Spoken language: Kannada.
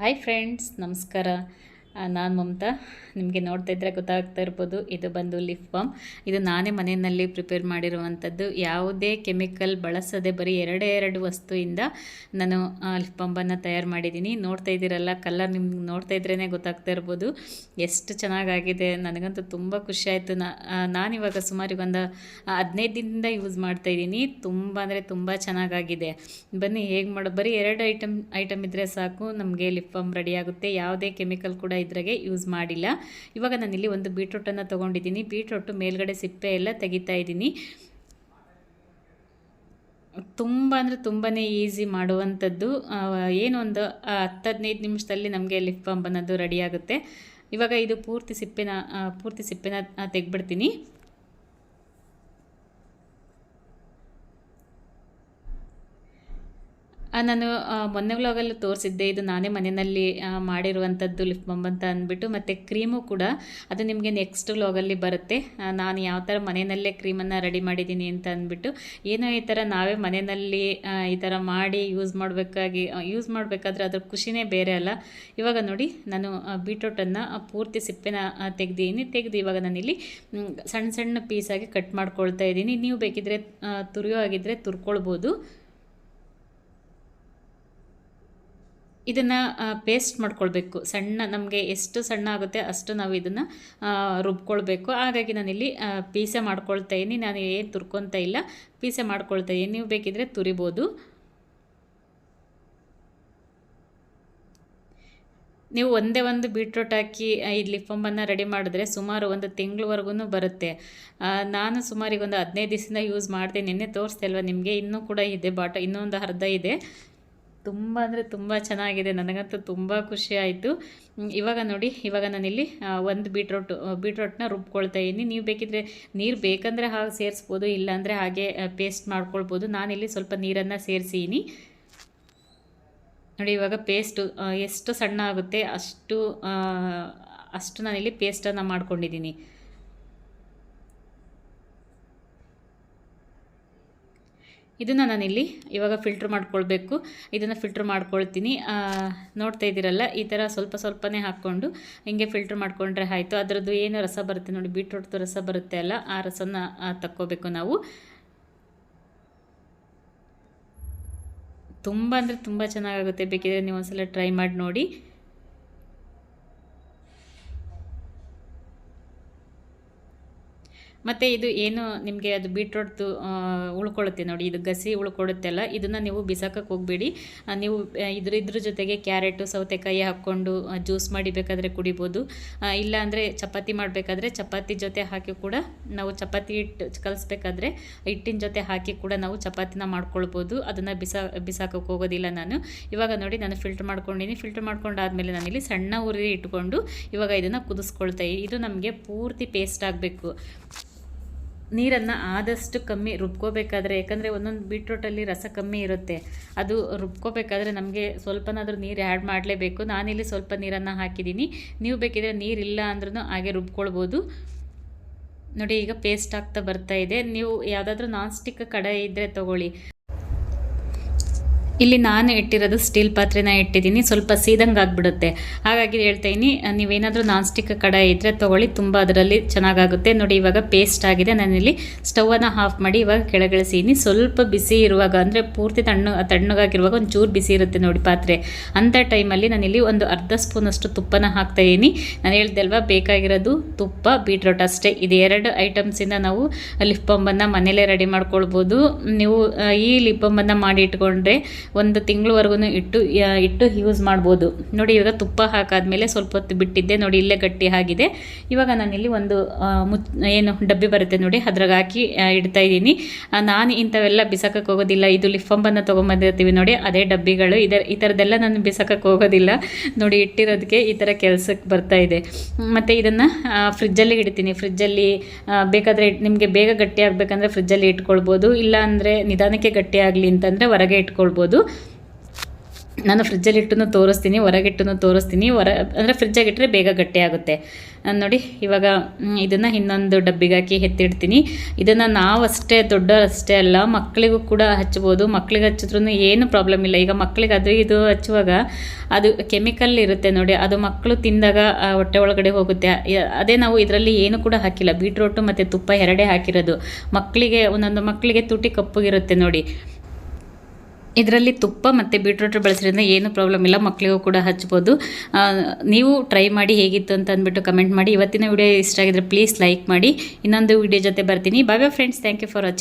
ಹಾಯ್ ಫ್ರೆಂಡ್ಸ್ ನಮಸ್ಕಾರ. ನಾನು ಮಮತಾ, ನಿಮಗೆ ನೋಡ್ತಾ ಇದ್ದರೆ ಗೊತ್ತಾಗ್ತಾ ಇರ್ಬೋದು, ಇದು ಬಂದು ಲಿಪ್ ಬಾಮ್ ಇದು ನಾನೇ ಮನೆಯಲ್ಲಿ ಪ್ರಿಪೇರ್ ಮಾಡಿರುವಂಥದ್ದು. ಯಾವುದೇ ಕೆಮಿಕಲ್ ಬಳಸದೆ ಬರೀ ಎರಡೇ ಎರಡು ವಸ್ತುವಿಂದ ನಾನು ಲಿಪ್ ಬಾಂಬನ್ನು ತಯಾರು ಮಾಡಿದ್ದೀನಿ. ನೋಡ್ತಾ ಇದ್ದೀರಲ್ಲ ಕಲರ್ ನಿಮ್ಗೆ ನೋಡ್ತಾ ಇದ್ರೇ ಗೊತ್ತಾಗ್ತಾ ಇರ್ಬೋದು. ಎಷ್ಟು ಚೆನ್ನಾಗಾಗಿದೆ, ನನಗಂತೂ ತುಂಬ ಖುಷಿ ಆಯಿತು. ನಾನಿವಾಗ ಸುಮಾರು ಒಂದು ಹದಿನೈದು ದಿನದಿಂದ ಯೂಸ್ ಮಾಡ್ತಾ ಇದ್ದೀನಿ. ತುಂಬ ಅಂದರೆ ತುಂಬ ಚೆನ್ನಾಗಾಗಿದೆ. ಬನ್ನಿ, ಹೇಗೆ ಮಾಡೋ, ಬರೀ ಎರಡು ಐಟಮ್ ಐಟಮ್ ಇದ್ದರೆ ಸಾಕು. ನಮಗೆ ಲಿಪ್ ಬಾಮ್ ರೆಡಿ ಆಗುತ್ತೆ. ಯಾವುದೇ ಕೆಮಿಕಲ್ ಕೂಡ ಇದ್ರಾಗೆ ಯೂಸ್ ಮಾಡಿಲ್ಲ. ಇವಾಗ ನಾನಿಲ್ಲಿ ಒಂದು ಬೀಟ್ರೂಟನ್ನು ತೊಗೊಂಡಿದ್ದೀನಿ. ಬೀಟ್ರೂಟು ಮೇಲ್ಗಡೆ ಸಿಪ್ಪೆ ಎಲ್ಲ ತೆಗಿತಾ ಇದ್ದೀನಿ. ತುಂಬ ಅಂದರೆ ತುಂಬಾ ಈಸಿ ಮಾಡುವಂಥದ್ದು. ಏನೊಂದು ಹತ್ತು ಹದಿನೈದು ನಿಮಿಷದಲ್ಲಿ ನಮಗೆ ಲಿಪ್ ಬಾಂಬ್ ಅನ್ನೋದು ರೆಡಿ ಆಗುತ್ತೆ. ಇವಾಗ ಇದು ಪೂರ್ತಿ ಸಿಪ್ಪೆನ ಪೂರ್ತಿ ಸಿಪ್ಪೆನ ತೆಗ್ಬಿಡ್ತೀನಿ ನಾನು ಮೊನ್ನೆ ವ್ಲಾಗಲ್ಲೂ ತೋರಿಸಿದ್ದೆ, ಇದು ನಾನೇ ಮನೆಯಲ್ಲಿ ಮಾಡಿರುವಂಥದ್ದು ಲಿಪ್ ಬಾಂಬ್ ಅಂತ ಅಂದ್ಬಿಟ್ಟು, ಮತ್ತು ಕ್ರೀಮು ಕೂಡ ಅದು ನಿಮಗೆ ನೆಕ್ಸ್ಟ್ ವ್ಲಾಗಲ್ಲಿ ಬರುತ್ತೆ. ನಾನು ಯಾವ ಥರ ಮನೆಯಲ್ಲೇ ಕ್ರೀಮನ್ನು ರೆಡಿ ಮಾಡಿದ್ದೀನಿ ಅಂತ ಅಂದ್ಬಿಟ್ಟು, ಏನೋ ಈ ಥರ ನಾವೇ ಮನೆಯಲ್ಲಿ ಈ ಥರ ಮಾಡಿ ಯೂಸ್ ಮಾಡಬೇಕಾಗಿ ಯೂಸ್ ಮಾಡಬೇಕಾದ್ರೆ ಅದ್ರ ಖುಷಿನೇ ಬೇರೆ ಅಲ್ಲ. ಇವಾಗ ನೋಡಿ, ನಾನು ಬೀಟ್ರೋಟನ್ನು ಪೂರ್ತಿ ಸಿಪ್ಪೆನ ತೆಗೆದೀನಿ ತೆಗೆದು ಇವಾಗ ನಾನಿಲ್ಲಿ ಸಣ್ಣ ಸಣ್ಣ ಪೀಸಾಗಿ ಕಟ್ ಮಾಡ್ಕೊಳ್ತಾ ಇದ್ದೀನಿ. ನೀವು ಬೇಕಿದ್ರೆ ತುರಿಯೋ ಆಗಿದ್ದರೆ ತುರ್ಕೊಳ್ಬೋದು. ಇದನ್ನು ಪೇಸ್ಟ್ ಮಾಡ್ಕೊಳ್ಬೇಕು. ಸಣ್ಣ, ನಮಗೆ ಎಷ್ಟು ಸಣ್ಣ ಆಗುತ್ತೆ ಅಷ್ಟು ನಾವು ಇದನ್ನು ರುಬ್ಕೊಳ್ಬೇಕು. ಹಾಗಾಗಿ ನಾನಿಲ್ಲಿ ಪೀಸೆ ಮಾಡ್ಕೊಳ್ತಾ ನಾನು ಏನು ತುರ್ಕೊತಾ ಇಲ್ಲ. ಪೀಸೆ ಮಾಡ್ಕೊಳ್ತಾ ಇದ್ದೀನಿ ನೀವು ಬೇಕಿದ್ರೆ ತುರಿಬೋದು. ನೀವು ಒಂದೇ ಒಂದು ಬೀಟ್ರೋಟ್ ಹಾಕಿ ಈ ಲಿಫಂಬನ್ನು ರೆಡಿ ಮಾಡಿದ್ರೆ ಸುಮಾರು ಒಂದು ತಿಂಗಳವರೆಗೂ ಬರುತ್ತೆ. ನಾನು ಸುಮಾರಿಗೆ ಒಂದು ಹದಿನೈದು ದಿವಸದಿಂದ ಯೂಸ್ ಮಾಡಿದೆ ನಿನ್ನೆ ತೋರಿಸ್ದೆ ಅಲ್ವಾ ನಿಮಗೆ? ಇನ್ನೂ ಕೂಡ ಇದೆ ಬಾಟ ಇನ್ನೊಂದು ಅರ್ಧ ಇದೆ. ತುಂಬ ಅಂದರೆ ತುಂಬ ಚೆನ್ನಾಗಿದೆ. ನನಗಂತೂ ತುಂಬ ಖುಷಿ ಆಯಿತು. ಇವಾಗ ನೋಡಿ, ಇವಾಗ ನಾನಿಲ್ಲಿ ಒಂದು ಬೀಟ್ರೋಟ್, ಬೀಟ್ರೋಟ್ನ ರುಬ್ಕೊಳ್ತಾ ಇದ್ದೀನಿ. ನೀವು ಬೇಕಿದ್ರೆ ನೀರು ಬೇಕಂದರೆ ಹಾಗೆ ಸೇರಿಸ್ಬೋದು, ಇಲ್ಲಾಂದರೆ ಹಾಗೆ ಪೇಸ್ಟ್ ಮಾಡ್ಕೊಳ್ಬೋದು. ನಾನಿಲ್ಲಿ ಸ್ವಲ್ಪ ನೀರನ್ನು ಸೇರಿಸೀನಿ ನೋಡಿ, ಇವಾಗ ಪೇಸ್ಟು ಎಷ್ಟು ಸಣ್ಣ ಆಗುತ್ತೆ ಅಷ್ಟು ಅಷ್ಟು ನಾನಿಲ್ಲಿ ಪೇಸ್ಟನ್ನು ಮಾಡ್ಕೊಂಡಿದ್ದೀನಿ. ಇದನ್ನು ನಾನಿಲ್ಲಿ ಇವಾಗ ಫಿಲ್ಟ್ರ್ ಮಾಡ್ಕೊಳ್ಬೇಕು. ಇದನ್ನು ಫಿಲ್ಟ್ರ್ ಮಾಡ್ಕೊಳ್ತೀನಿ. ನೋಡ್ತಾ ಇದ್ದೀರಲ್ಲ, ಈ ಥರ ಸ್ವಲ್ಪ ಸ್ವಲ್ಪನೇ ಹಾಕ್ಕೊಂಡು ಹಿಂಗೆ ಫಿಲ್ಟ್ರ್ ಮಾಡ್ಕೊಂಡ್ರೆ ಆಯಿತು. ಅದರದ್ದು ಏನು ರಸ ಬರುತ್ತೆ ನೋಡಿ, ಬೀಟ್ರೂಟ್ದು ರಸ ಬರುತ್ತೆ ಅಲ್ಲ, ಆ ರಸನ ತಕ್ಕೋಬೇಕು ನಾವು. ತುಂಬ ಅಂದರೆ ತುಂಬ ಚೆನ್ನಾಗಾಗುತ್ತೆ. ಬೇಕಿದ್ರೆ ನೀವು ಒಂದ್ಸಲ ಟ್ರೈ ಮಾಡಿ ನೋಡಿ. ಮತ್ತು ಇದು ಏನು ನಿಮಗೆ ಅದು ಬೀಟ್ರೋಟ್ದು ಉಳ್ಕೊಳ್ಳುತ್ತೆ ನೋಡಿ, ಇದು ಗಸಿ ಉಳ್ಕೊಳ್ಳುತ್ತೆಲ್ಲ ಇದನ್ನು ನೀವು ಬಿಸಾಕಕ್ಕೆ ಹೋಗಬೇಡಿ. ನೀವು ಇದ್ರ ಇದ್ರ ಜೊತೆಗೆ ಕ್ಯಾರೆಟು, ಸೌತೆಕಾಯಿ ಹಾಕ್ಕೊಂಡು ಜ್ಯೂಸ್ ಮಾಡಿ ಬೇಕಾದರೆ ಕುಡಿಬೋದು. ಇಲ್ಲ ಅಂದರೆ ಚಪಾತಿ ಮಾಡಬೇಕಾದ್ರೆ ಚಪಾತಿ ಜೊತೆ ಹಾಕಿ ಕೂಡ ನಾವು ಚಪಾತಿ ಹಿಟ್ಟು ಕಲಿಸ್ಬೇಕಾದ್ರೆ ಹಿಟ್ಟಿನ ಜೊತೆ ಹಾಕಿ ಕೂಡ ನಾವು ಚಪಾತಿನ ಮಾಡ್ಕೊಳ್ಬೋದು. ಅದನ್ನು ಬಿಸಾ ಬಿಸಾಕಕ್ಕೆ ಹೋಗೋದಿಲ್ಲ ನಾನು. ಇವಾಗ ನೋಡಿ, ನಾನು ಫಿಲ್ಟರ್ ಮಾಡ್ಕೊಂಡಿನಿ. ಫಿಲ್ಟರ್ ಮಾಡ್ಕೊಂಡಾದಮೇಲೆ ನಾನಿಲ್ಲಿ ಸಣ್ಣ ಉರಿ ಇಟ್ಕೊಂಡು ಇವಾಗ ಇದನ್ನು ಕುದಿಸ್ಕೊಳ್ತಾ ಇದು ನಮಗೆ ಪೂರ್ತಿ ಪೇಸ್ಟ್ ಆಗಬೇಕು. ನೀರನ್ನು ಆದಷ್ಟು ಕಮ್ಮಿ ರುಬ್ಕೋಬೇಕಾದ್ರೆ, ಯಾಕಂದರೆ ಒಂದೊಂದು ಬೀಟ್ರೂಟಲ್ಲಿ ರಸ ಕಮ್ಮಿ ಇರುತ್ತೆ. ಅದು ರುಬ್ಕೋಬೇಕಾದ್ರೆ ನಮಗೆ ಸ್ವಲ್ಪನಾದರೂ ನೀರು ಆ್ಯಡ್ ಮಾಡಲೇಬೇಕು. ನಾನಿಲ್ಲಿ ಸ್ವಲ್ಪ ನೀರನ್ನು ಹಾಕಿದ್ದೀನಿ ನೀವು ಬೇಕಿದ್ರೆ ನೀರಿಲ್ಲ ಅಂದ್ರೂ ಹಾಗೆ ರುಬ್ಕೊಳ್ಬೋದು. ನೋಡಿ, ಈಗ ಪೇಸ್ಟ್ ಆಗ್ತಾ ಬರ್ತಾ ಇದೆ. ನೀವು ಯಾವುದಾದ್ರೂ ನಾನ್ ಸ್ಟಿಕ್ ಕಡೆ ಇದ್ದರೆ ತೊಗೊಳ್ಳಿ. ಇಲ್ಲಿ ನಾನು ಇಟ್ಟಿರೋದು ಸ್ಟೀಲ್ ಪಾತ್ರೆನ ಇಟ್ಟಿದ್ದೀನಿ. ಸ್ವಲ್ಪ ಸೀದಂಗೆ ಆಗಿಬಿಡುತ್ತೆ. ಹಾಗಾಗಿ ಹೇಳ್ತಾಯಿನಿ ನೀವೇನಾದರೂ ನಾನ್ ಸ್ಟಿಕ್ ಕಡಾಯಿ ಇದ್ದರೆ ತೊಗೊಳ್ಳಿ, ತುಂಬ ಅದರಲ್ಲಿ ಚೆನ್ನಾಗಾಗುತ್ತೆ. ನೋಡಿ, ಇವಾಗ ಪೇಸ್ಟ್ ಆಗಿದೆ. ನಾನಿಲ್ಲಿ ಸ್ಟವನ್ನು ಆಫ್ ಮಾಡಿ ಇವಾಗ ಕೆಳಗಿಳಿಸಿದ್ದೀನಿ. ಸ್ವಲ್ಪ ಬಿಸಿ ಇರುವಾಗ, ಅಂದರೆ ಪೂರ್ತಿ ತಣ್ಣು, ತಣ್ಣಗಾಗಿರುವಾಗ ಒಂದು ಚೂರು ಬಿಸಿ ಇರುತ್ತೆ ನೋಡಿ ಪಾತ್ರೆ. ಅಂಥ ಟೈಮಲ್ಲಿ ನಾನಿಲ್ಲಿ ಒಂದು ಅರ್ಧ ಸ್ಪೂನಷ್ಟು ತುಪ್ಪನ ಹಾಕ್ತಾಯಿದ್ದೀನಿ ನಾನು ಹೇಳ್ದಲ್ವಾ, ಬೇಕಾಗಿರೋದು ತುಪ್ಪ, ಬೀಟ್ರೋಟ್ ಅಷ್ಟೇ. ಇದು ಎರಡು ಐಟಮ್ಸಿಂದ ನಾವು ಲಿಪ್ ಬಾಂಬನ್ನು ಮನೇಲೇ ರೆಡಿ ಮಾಡ್ಕೊಳ್ಬೋದು. ನೀವು ಈ ಲಿಪ್ ಬಾಂಬನ್ನು ಮಾಡಿ ಇಟ್ಕೊಂಡ್ರೆ ಒಂದು ತಿಂಗಳವರೆಗೂ ಇಟ್ಟು ಇಟ್ಟು ಯೂಸ್ ಮಾಡ್ಬೋದು. ನೋಡಿ, ಇವಾಗ ತುಪ್ಪ ಹಾಕಾದ್ಮೇಲೆ ಸ್ವಲ್ಪ ಹೊತ್ತು ಬಿಟ್ಟಿದ್ದೆ. ನೋಡಿ, ಇಲ್ಲೇ ಗಟ್ಟಿ ಆಗಿದೆ. ಇವಾಗ ನಾನಿಲ್ಲಿ ಒಂದು ಮುತ್, ಏನು, ಡಬ್ಬಿ ಬರುತ್ತೆ ನೋಡಿ, ಅದ್ರಾಗ ಹಾಕಿ ಇಡ್ತಾ ಇದ್ದೀನಿ. ನಾನು ಇಂಥವೆಲ್ಲ ಬಿಸಾಕಕ್ಕೆ ಹೋಗೋದಿಲ್ಲ. ಇದು ಲಿಫಂಬನ್ನು ತೊಗೊಂಬಂದಿರ್ತೀವಿ ನೋಡಿ, ಅದೇ ಡಬ್ಬಿಗಳು. ಇದರ, ಈ ಥರದ್ದೆಲ್ಲ ನಾನು ಬಿಸಾಕಕ್ಕೆ ಹೋಗೋದಿಲ್ಲ. ನೋಡಿ ಇಟ್ಟಿರೋದಕ್ಕೆ ಈ ಥರ ಕೆಲಸಕ್ಕೆ ಬರ್ತಾ ಇದೆ. ಮತ್ತು ಇದನ್ನು ಫ್ರಿಜ್ಜಲ್ಲಿ ಇಡ್ತೀನಿ. ಫ್ರಿಜ್ಜಲ್ಲಿ ಬೇಕಾದರೆ ನಿಮಗೆ ಬೇಗ ಗಟ್ಟಿ ಆಗಬೇಕಂದ್ರೆ ಫ್ರಿಜ್ಜಲ್ಲಿ ಇಟ್ಕೊಳ್ಬೋದು. ಇಲ್ಲ ಅಂದರೆ ನಿಧಾನಕ್ಕೆ ಗಟ್ಟಿ ಆಗಲಿ ಅಂತಂದರೆ ಹೊರಗೆ ಇಟ್ಕೊಳ್ಬೋದು. ನಾನು ಫ್ರಿಜ್ಜಲ್ಲಿ ಇಟ್ಟು ತೋರಿಸ್ತೀನಿ ಹೊರಗಿಟ್ಟು ತೋರಿಸ್ತೀನಿ. ಹೊರ, ಅಂದರೆ ಫ್ರಿಜ್ಜಾಗಿಟ್ಟರೆ ಬೇಗ ಗಟ್ಟಿ ಆಗುತ್ತೆ. ನೋಡಿ, ಇವಾಗ ಇದನ್ನು ಇನ್ನೊಂದು ಡಬ್ಬಿಗೆ ಹಾಕಿ ಎತ್ತಿಡ್ತೀನಿ. ಇದನ್ನು ನಾವು ಅಷ್ಟೇ ದೊಡ್ಡವರಷ್ಟೇ ಅಲ್ಲ ಮಕ್ಕಳಿಗೂ ಕೂಡ ಹಚ್ಬೋದು. ಮಕ್ಕಳಿಗೆ ಹಚ್ಚಿದ್ರೂ ಏನು ಪ್ರಾಬ್ಲಮ್ ಇಲ್ಲ. ಈಗ ಮಕ್ಕಳಿಗೆ ಅದು ಇದು ಹಚ್ಚುವಾಗ ಅದು ಕೆಮಿಕಲ್ ಇರುತ್ತೆ ನೋಡಿ, ಅದು ಮಕ್ಕಳು ತಿಂದಾಗ ಹೊಟ್ಟೆ ಒಳಗಡೆ ಹೋಗುತ್ತೆ. ಅದೇ ನಾವು ಇದರಲ್ಲಿ ಏನು ಕೂಡ ಹಾಕಿಲ್ಲ. ಬೀಟ್ರೋಟು ಮತ್ತು ತುಪ್ಪ ಎರಡೇ ಹಾಕಿರೋದು. ಮಕ್ಕಳಿಗೆ ಒಂದೊಂದು ಮಕ್ಕಳಿಗೆ ತುಟಿ ಕಪ್ಪುಗಿರುತ್ತೆ ನೋಡಿ. ಇದರಲ್ಲಿ ತುಪ್ಪ ಮತ್ತು ಬೀಟ್ರೂಟ್ ಬಳಸೋದ್ರಿಂದ ಏನು ಪ್ರಾಬ್ಲಮ್ ಇಲ್ಲ ಮಕ್ಕಳಿಗೂ ಕೂಡ ಹಚ್ಬೋದು. ನೀವು ಟ್ರೈ ಮಾಡಿ ಹೇಗಿತ್ತು ಅಂತ ಅಂದ್ಬಿಟ್ಟು ಕಮೆಂಟ್ ಮಾಡಿ. ಇವತ್ತಿನ ವಿಡಿಯೋ ಇಷ್ಟ ಆಗಿದ್ರೆ ಪ್ಲೀಸ್ ಲೈಕ್ ಮಾಡಿ. ಇನ್ನೊಂದು ವಿಡಿಯೋ ಜೊತೆ ಬರ್ತೀನಿ. Bye bye friends thank you for watching